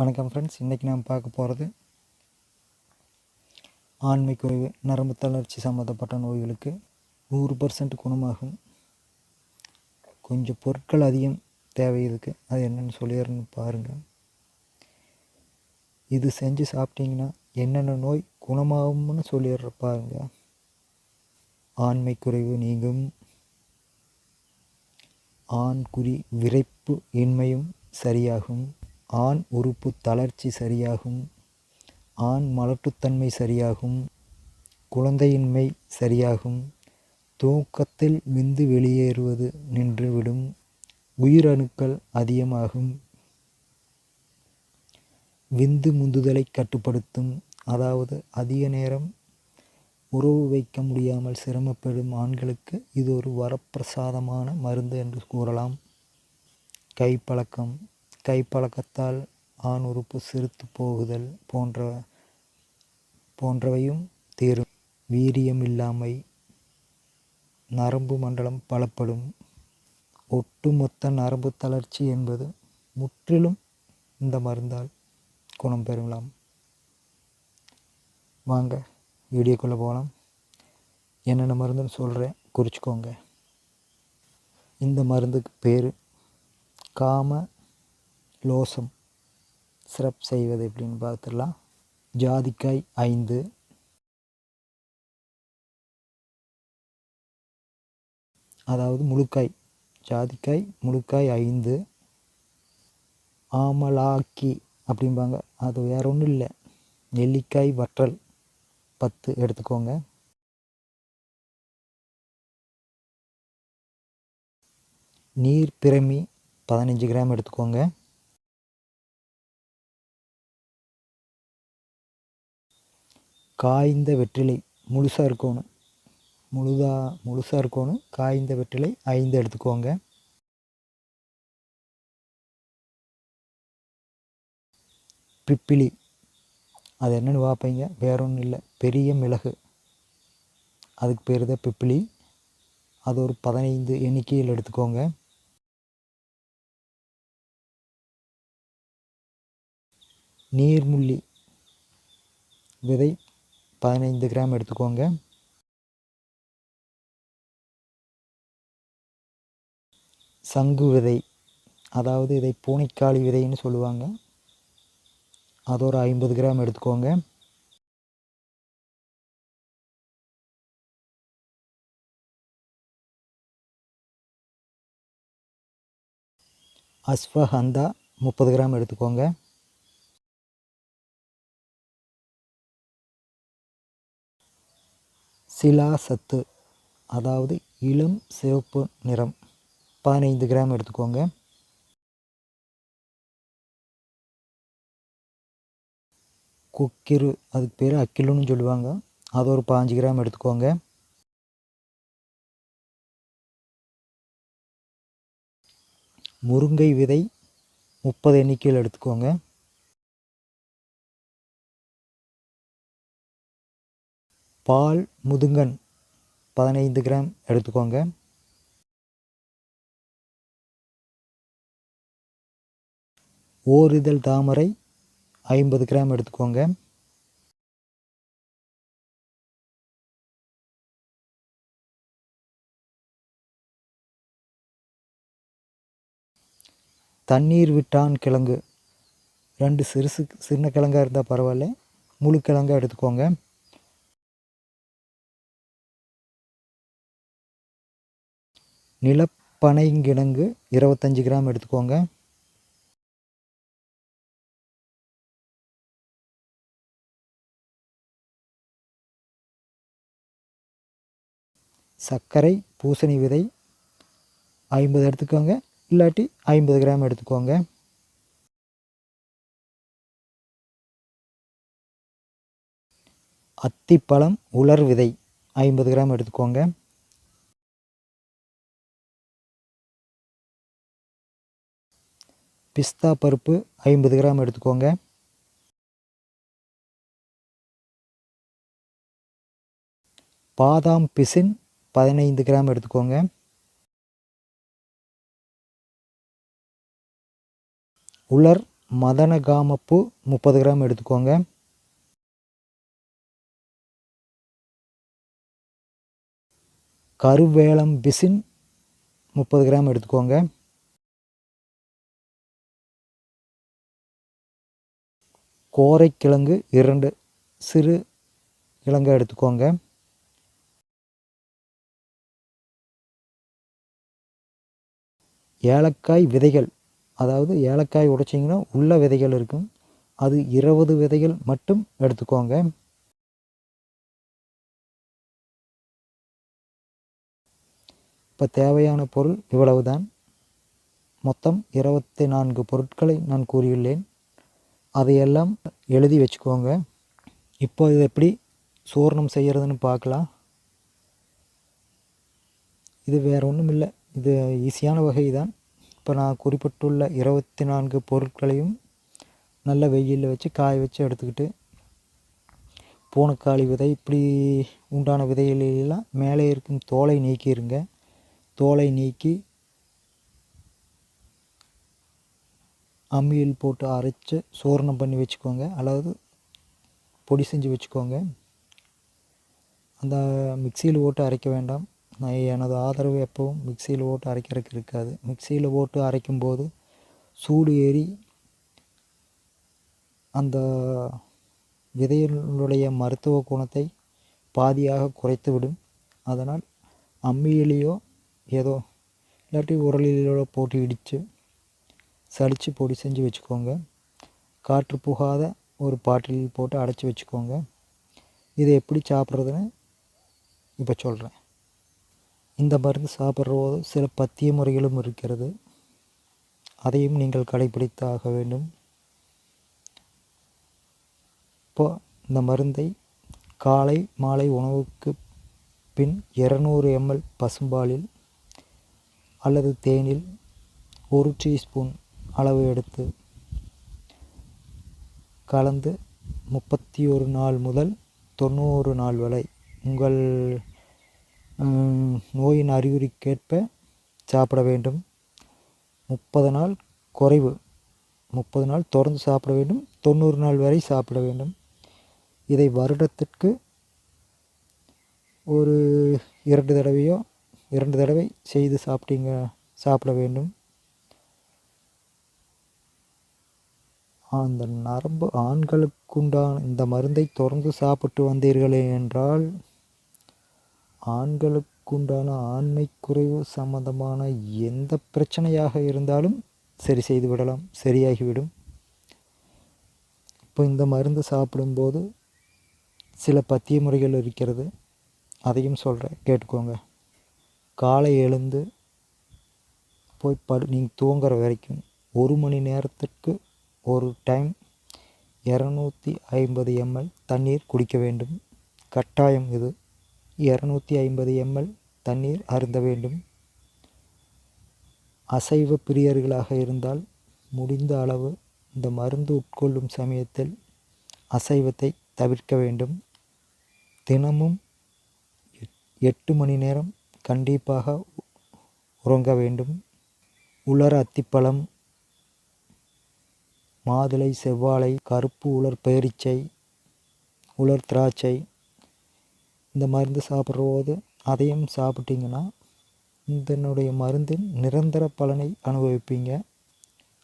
வணக்கம் ஃப்ரெண்ட்ஸ் இன்றைக்கி நாம் பார்க்க போகிறது ஆண்மை குறைவு நரம்பு தளர்ச்சி சம்மந்தப்பட்ட நோய்களுக்கு நூறு பர்சன்ட் குணமாகும். கொஞ்சம் பொருட்கள் அதிகம் தேவை இதுக்கு அது என்னென்னு சொல்லிடுறேன்னு பாருங்கள் இது செஞ்சு சாப்பிட்டிங்கன்னா என்னென்ன நோய் குணமாகும்னு சொல்லிடுற பாருங்க. ஆண்மை குறைவு நீங்கும். ஆண் குறி விரைப்பு இன்மையும் சரியாகும். ஆண் உறுப்பு தளர்ச்சி சரியாகும் ஆண் மலட்டுத்தன்மை சரியாகும் குழந்தையின்மை சரியாகும் தூக்கத்தில் விந்து வெளியேறுவது நின்றுவிடும் உயிரணுக்கள் அதிகமாகும் விந்து முந்துதலை கட்டுப்படுத்தும் அதாவது அதிக நேரம் உறவு வைக்க முடியாமல் சிரமப்படும் ஆண்களுக்கு இது ஒரு வரப்பிரசாதமான மருந்து என்று கூறலாம். கைப்பழக்கம் கைப்பழக்கத்தால் ஆண் உறுப்பு சிறுத்து போகுதல் போன்ற போன்றவையும் தீரும். வீரியம் இல்லாமை நரம்பு மண்டலம் பலப்படும். ஒட்டுமொத்த நரம்பு தளர்ச்சி என்பது முற்றிலும் இந்த மருந்தால் குணம் பெறலாம். வாங்க வீடியோக்குள்ளே போகலாம் என்னென்ன மருந்துன்னு சொல்கிறேன் குறிச்சிக்கோங்க. இந்த மருந்துக்கு பேர் காம லோசம் சிறப் செய்வது எப்படின்னு பார்த்துடலாம். ஜாதிக்காய் ஐந்து. அதாவது முழுக்காய் ஜாதிக்காய் முழுக்காய் ஐந்து. ஆமலாக்கி அப்படிம்பாங்க. அது வேற ஒன்றும் இல்லை. நெல்லிக்காய் வற்றல் பத்து எடுத்துக்கோங்க. நீர் பிரமி பதினஞ்சு கிராம் எடுத்துக்கோங்க. காய்ந்த வெற்றிலை முழுசாக இருக்கணும். முழுதாக முழுசாக இருக்கணும். காய்ந்த வெற்றிலை ஐந்து எடுத்துக்கோங்க. பிப்பிலி. அது என்னென்னு பார்ப்பீங்க. வேற ஒன்றும் இல்லை. பெரிய மிளகு. அதுக்கு பேர் தான் பிப்பிலி. அது ஒரு பதினைந்து எண்ணிக்கையில் எடுத்துக்கோங்க. நீர்முள்ளி. விதை பதினைந்து கிராம் எடுத்துக்கோங்க. சங்கு விதை அதாவது இதை பூனைக்காளி விதைன்னு சொல்லுவாங்க. அது ஒரு ஐம்பது கிராம் எடுத்துக்கோங்க. அஸ்வஹந்தா முப்பது கிராம் எடுத்துக்கோங்க. சிலா சத்து அதாவது இளம் சிவப்பு நிறம். பதினைந்து கிராம் எடுத்துக்கோங்க. குக்கிரு அதுக்கு பேர் அக்கிலுன்னு சொல்லுவாங்க. அது ஒரு பாஞ்சு கிராம் எடுத்துக்கோங்க. முருங்கை விதை முப்பது எண்ணிக்கையில் எடுத்துக்கோங்க. பால் முதுங்கன் பதினைந்து கிராம் எடுத்துக்கோங்க. ஓரிதழ் தாமரை ஐம்பது கிராம் எடுத்துக்கோங்க. தண்ணீர் விட்டான் கிழங்கு. ரெண்டு சிறுசு சின்ன கிழங்காக இருந்தால் பரவாயில்ல முழு கிழங்கா எடுத்துக்கோங்க. நிலப்பனைங்கிழங்கு இருபத்தஞ்சி கிராம் எடுத்துக்கோங்க. சர்க்கரை பூசணி விதை ஐம்பது எடுத்துக்கோங்க. இல்லாட்டி ஐம்பது கிராம் எடுத்துக்கோங்க. அத்திப்பழம் உலர் விதை ஐம்பது கிராம் எடுத்துக்கோங்க. பிஸ்தா பருப்பு ஐம்பது கிராம் எடுத்துக்கோங்க. பாதாம் பிசின் பதினைந்து கிராம் எடுத்துக்கோங்க. உலர் மதனகாமப்பூ முப்பது கிராம் எடுத்துக்கோங்க. கருவேலம் பிசின் முப்பது கிராம் எடுத்துக்கோங்க. கோரைக்கிழங்கு இரண்டு சிறு கிழங்கை எடுத்துக்கோங்க. ஏலக்காய் விதைகள் அதாவது ஏலக்காய் உடைச்சிங்கன்னா உள்ள விதைகள் இருக்கும். அது இருபது விதைகள் மட்டும் எடுத்துக்கோங்க. இப்போ தேவையான பொருள் இவ்வளவுதான். மொத்தம் இருபத்தி நான்கு பொருட்களை நான் கூறியுள்ளேன். அதையெல்லாம் எழுதி வச்சுக்கோங்க. இப்போ இது எப்படி சூர்ணம் செய்கிறதுன்னு பார்க்கலாம். இது வேறு ஒன்றும் இல்லை. இது ஈஸியான வகை தான் இப்போ நான் குறிப்பிட்டுள்ள இருபத்தி நான்கு பொருட்களையும் நல்ல வெயிலில் வச்சு காய வச்சு எடுத்துக்கிட்டு பூனைக்காளி விதை இப்படி உண்டான விதைகளெல்லாம் மேலே இருக்கும் தோலை நீக்கிடுங்க தோலை நீக்கி அம்மியில் போட்டு அரைச்சி சூரணம் பண்ணி வச்சுக்கோங்க. அதாவது பொடி செஞ்சு வச்சுக்கோங்க. அந்த மிக்சியில் போட்டு அரைக்க வேண்டாம். நான் எனது ஆதரவு எப்பவும் மிக்சியில் போட்டு அரைக்கிறதுக்கு இருக்காது. மிக்சியில் போட்டு அரைக்கும்போது சூடு ஏறி அந்த விதையினுடைய மருத்துவ குணத்தை பாதியாக குறைத்து விடும் அதனால் அம்மியிலேயோ ஏதோ இல்லாட்டி உரலிலோ போட்டு இடித்து சலித்து பொடி செஞ்சு வச்சுக்கோங்க. காற்று புகாத ஒரு பாட்டிலில் போட்டு அடைச்சி வச்சுக்கோங்க. இதை எப்படி சாப்பிட்றதுன்னு இப்போ சொல்கிறேன் இந்த மருந்து சாப்பிட்றபோது சில பத்திய முறைகளும் இருக்கிறது. அதையும் நீங்கள் கடைபிடித்தாக வேண்டும். இப்போ இந்த மருந்தை காலை மாலை உணவுக்கு பின் இரநூறு எம்எல் பசும்பாலில் அல்லது தேனில் ஒரு டீஸ்பூன் அளவு எடுத்து கலந்து முப்பத்தி ஒரு நாள் முதல் தொண்ணூறு நாள் வரை உங்கள் நோயின் அறிகுறிக்கேற்ப சாப்பிட வேண்டும். முப்பது நாள் குறைவு. முப்பது நாள் தொடர்ந்து சாப்பிட வேண்டும். தொண்ணூறு நாள் வரை சாப்பிட வேண்டும். இதை வருடத்திற்கு ஒரு இரண்டு தடவையோ இரண்டு தடவை செய்து சாப்பிட்டீங்க சாப்பிட வேண்டும். அந்த நரம்பு ஆண்களுக்குண்டான இந்த மருந்தை தொடர்ந்து சாப்பிட்டு வந்தீர்களே என்றால் ஆண்களுக்குண்டான ஆண்மை குறைவு சம்பந்தமான எந்த பிரச்சனையாக இருந்தாலும் சரி செய்து விடலாம் சரியாகிவிடும். இப்போ இந்த மருந்து சாப்பிடும்போது சில பத்திய முறைகள் இருக்கிறது. அதையும் சொல்கிறேன் கேட்டுக்கோங்க. காலை எழுந்து போய் படு நீங்கள் தூங்குற வரைக்கும் ஒரு மணி நேரத்துக்கு ஒரு டைம் இரநூத்தி ஐம்பது எம்எல் தண்ணீர் குடிக்க வேண்டும். கட்டாயம் இது. இரநூத்தி ஐம்பது எம்எல் தண்ணீர் அருந்த வேண்டும். அசைவ பிரியர்களாக இருந்தால் முடிந்த அளவு இந்த மருந்து உட்கொள்ளும் சமயத்தில் அசைவத்தை தவிர்க்க வேண்டும். தினமும் எட்டு மணி நேரம் கண்டிப்பாக உறங்க வேண்டும். உலர் அத்திப்பழம் மாதுளை செவ்வாழை கருப்பு உலர் பேரிச்சை உலர் திராட்சை இந்த மருந்து சாப்பிட்ற அதையும் சாப்பிட்டிங்கன்னா இதனுடைய மருந்தின் நிரந்தர பலனை அனுபவிப்பீங்க.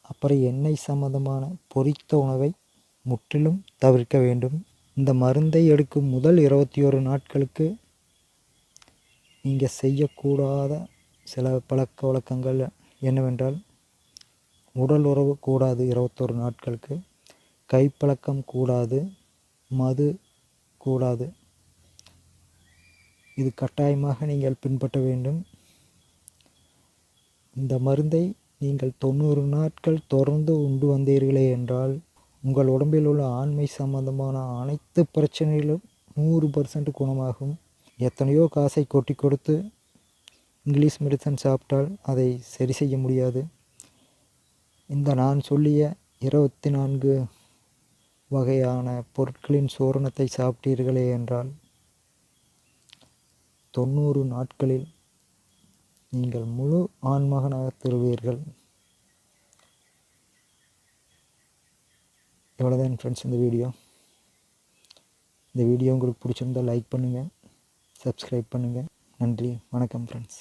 அப்புறம் எண்ணெய் சம்மந்தமான பொரித்த உணவை முற்றிலும் தவிர்க்க வேண்டும். இந்த மருந்தை எடுக்கும் முதல் இருபத்தி ஒரு நாட்களுக்கு நீங்கள் செய்யக்கூடாத சில பழக்க வழக்கங்கள் என்னவென்றால் உடல் உறவு கூடாது இருபத்தொரு நாட்களுக்கு. கைப்பழக்கம் கூடாது மது கூடாது. இது கட்டாயமாக நீங்கள் பின்பற்ற வேண்டும். இந்த மருந்தை நீங்கள் தொண்ணூறு நாட்கள் தொடர்ந்து உண்டு வந்தீர்களே என்றால் உங்கள் உடம்பில் உள்ள ஆண்மை சம்பந்தமான அனைத்து பிரச்சனைகளும் நூறு பர்சன்ட் குணமாகும். எத்தனையோ காசை கொட்டி கொடுத்து இங்கிலீஷ் மெடிசன் சாப்பிட்டால் அதை சரி செய்ய முடியாது. இந்த நான் சொல்லிய இருபத்தி நான்கு வகையான பொருட்களின் சூரணத்தை சாப்பிட்டீர்களே என்றால் தொண்ணூறு நாட்களில் நீங்கள் முழு ஆண்மகனாக தருவீர்கள் இவ்வளோதான் ஃப்ரெண்ட்ஸ் இந்த வீடியோ. இந்த வீடியோ உங்களுக்கு பிடிச்சிருந்தால் லைக் பண்ணுங்கள் சப்ஸ்கிரைப் பண்ணுங்கள் நன்றி வணக்கம் ஃப்ரெண்ட்ஸ்